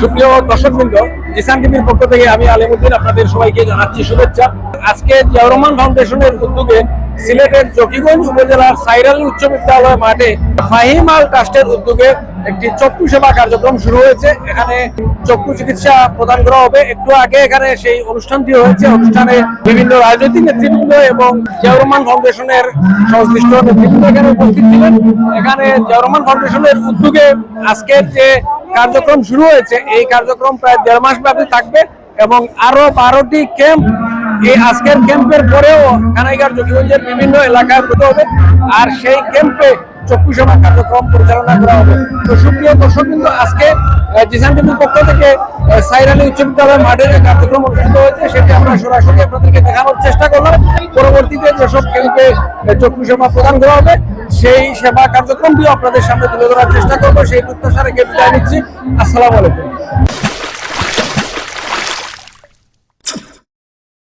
সুপ্রিয় টিভির পক্ষ থেকে আমি আলিমুদ্দিন আপনাদের সবাইকে জানাচ্ছি শুভেচ্ছা। আজকে জিয়াউর রহমান ফাউন্ডেশনের উদ্যোগে সিলেটের জকিগঞ্জ উপজেলার সাইরাল উচ্চ বিদ্যালয় মাঠে ফাহিমাল ট্রাস্টের উদ্যোগে একটি চক্ষু সেবা কার্যক্রম শুরু হয়েছে। এখানে চক্ষু চিকিৎসা প্রদান করা হবে। একটু আগে এখানে সেই অনুষ্ঠানটি হয়েছে। অনুষ্ঠানে বিভিন্ন রাজনৈতিক নেতৃবৃন্দ এবং জিয়াউর রহমান ফাউন্ডেশনের সংশ্লিষ্ট নেতৃবৃন্দ এখানে উপস্থিত ছিলেন। এখানে জিয়াউর রহমান ফাউন্ডেশনের উদ্যোগে আজকের যে কার্যক্রম শুরু হয়েছে। এই কার্যক্রম প্রায় দেড় মাস ব্যাপী থাকবে এবং আরও বারোটি ক্যাম্প এই আজকের ক্যাম্পের পরেও কানাইগার জকিগঞ্জের বিভিন্ন এলাকায় হতে হবে। আর সেই ক্যাম্পে চক্ষু সেবা কার্যক্রম পরিচালনা করা হবে। তো সুপ্রিয় দর্শক কিন্তু আজকে পক্ষ থেকে উচ্চ মাঠে যে কার্যক্রম অনুষ্ঠিত হয়েছে। সেটি আমরা সরাসরি আপনাদেরকে দেখানোর চেষ্টা করলাম। পরবর্তীতে যেসব ক্যাম্পে চক্ষু সেবা প্রদান করা হবে সেই সেবা কার্যক্রমটিও আপনাদের সামনে তুলে ধরার চেষ্টা করব। সেই প্রত্যাশা রেখে বিদায় নিচ্ছি। আসসালামু আলাইকুম।